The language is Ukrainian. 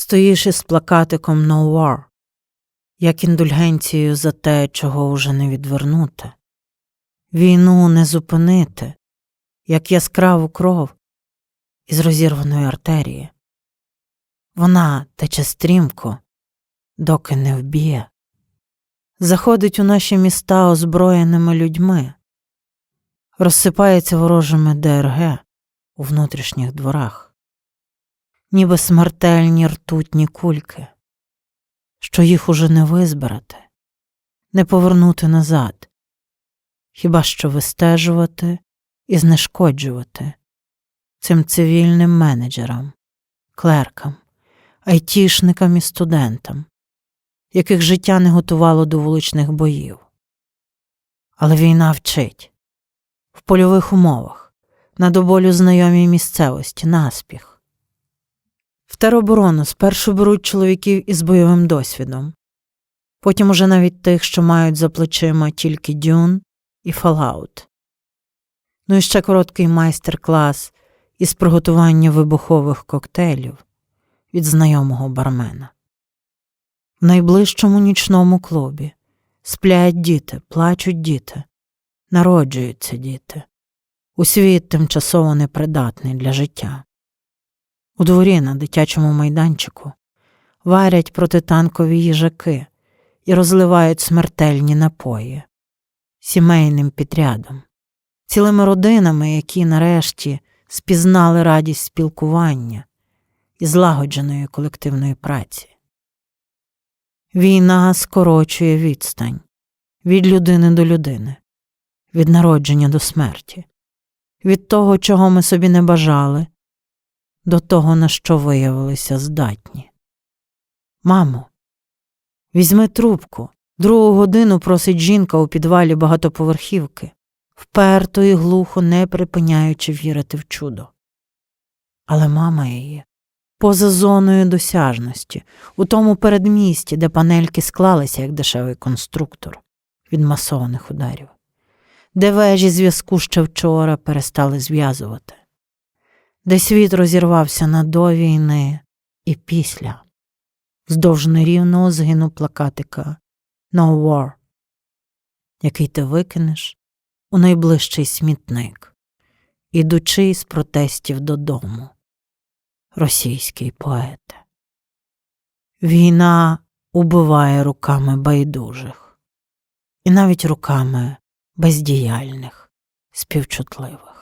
Стоїш із плакатиком «No War», як індульгенцією за те, чого уже не відвернути. Війну не зупинити, як яскраву кров із розірваної артерії. Вона тече стрімко, доки не вб'є. Заходить у наші міста озброєними людьми, розсипається ворожими ДРГ у внутрішніх дворах, ніби смертельні ртутні кульки, що їх уже не визбирати, не повернути назад, хіба що вистежувати і знешкоджувати цим цивільним менеджерам, клеркам, айтішникам і студентам, яких життя не готувало до вуличних боїв. Але війна вчить в польових умовах, на до болю знайомій місцевості, наспіх. В тероборону спершу беруть чоловіків із бойовим досвідом, потім уже навіть тих, що мають за плечима тільки дюн і фалаут. Ну і ще короткий майстер-клас із приготування вибухових коктейлів від знайомого бармена. В найближчому нічному клубі сплять діти, плачуть діти, народжуються діти, у світ тимчасово непридатний для життя. У дворі на дитячому майданчику варять протитанкові їжаки і розливають смертельні напої сімейним підрядом, цілими родинами, які нарешті спізнали радість спілкування і злагодженої колективної праці. Війна скорочує відстань від людини до людини, від народження до смерті, від того, чого ми собі не бажали, до того, на що виявилися здатні. Мамо, візьми трубку. Другу годину просить жінка у підвалі багатоповерхівки, вперто і глухо не припиняючи вірити в чудо. Але мама її поза зоною досяжності, у тому передмісті, де панельки склалися як дешевий конструктор від масованих ударів, де вежі зв'язку ще вчора перестали зв'язувати, де світ розірвався на до війни і після, вздовж нерівного згину плакатика No War, який ти викинеш у найближчий смітник, ідучи з протестів додому російський поет. Війна убиває руками байдужих і навіть руками бездіяльних, співчутливих.